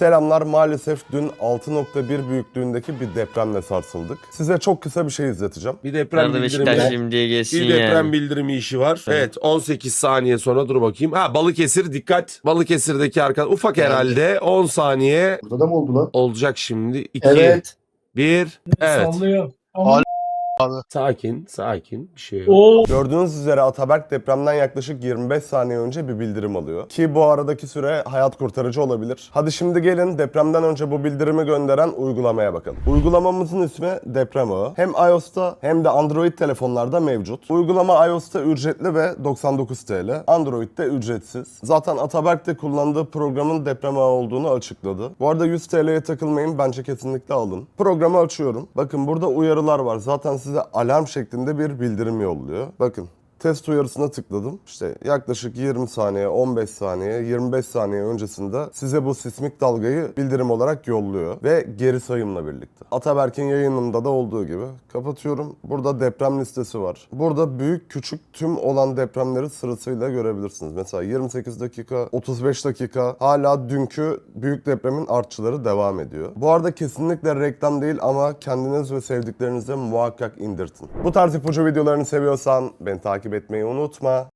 Selamlar maalesef dün 6.1 büyüklüğündeki bir depremle sarsıldık. Size çok kısa bir şey izleteceğim. Bir deprem Nerede bildirimi. Beşiktaşlıyım diye geçsin Bir deprem yani. bildirimi işi var. Evet 18 saniye sonra dur bakayım. Ha Balıkesir dikkat. Balıkesir'deki arka ufak herhalde 10 saniye Burada da mı oldu lan? olacak şimdi. 2 Evet. 1 Evet. Sallıyor. Hala- Sakin, sakin. Bir şey yok. Oo. Gördüğünüz üzere Ataberk depremden yaklaşık 25 saniye önce bir bildirim alıyor. Ki bu aradaki süre hayat kurtarıcı olabilir. Hadi şimdi gelin depremden önce bu bildirimi gönderen uygulamaya bakalım. Uygulamamızın ismi Deprem Ağı. Hem iOS'ta hem de Android telefonlarda mevcut. Uygulama iOS'ta ücretli ve 99 TL. Android'de ücretsiz. Zaten Ataberk de kullandığı programın deprem ağı olduğunu açıkladı. Bu arada 100 TL'ye takılmayın bence kesinlikle alın. Programı açıyorum. Bakın burada uyarılar var. Zaten size alarm şeklinde bir bildirim yolluyor. Bakın Test uyarısına tıkladım. İşte yaklaşık 20 saniye, 15 saniye, 25 saniye öncesinde size bu sismik dalgayı bildirim olarak yolluyor. Ve geri sayımla birlikte. Ataberk'in yayınında da olduğu gibi. Kapatıyorum. Burada deprem listesi var. Burada büyük küçük tüm olan depremleri sırasıyla görebilirsiniz. Mesela 28 dakika, 35 dakika hala dünkü büyük depremin artçıları devam ediyor. Bu arada kesinlikle reklam değil ama kendiniz ve sevdiklerinize muhakkak indirtin. Bu tarz ipucu videolarını seviyorsan beni takip etmeyi unutma.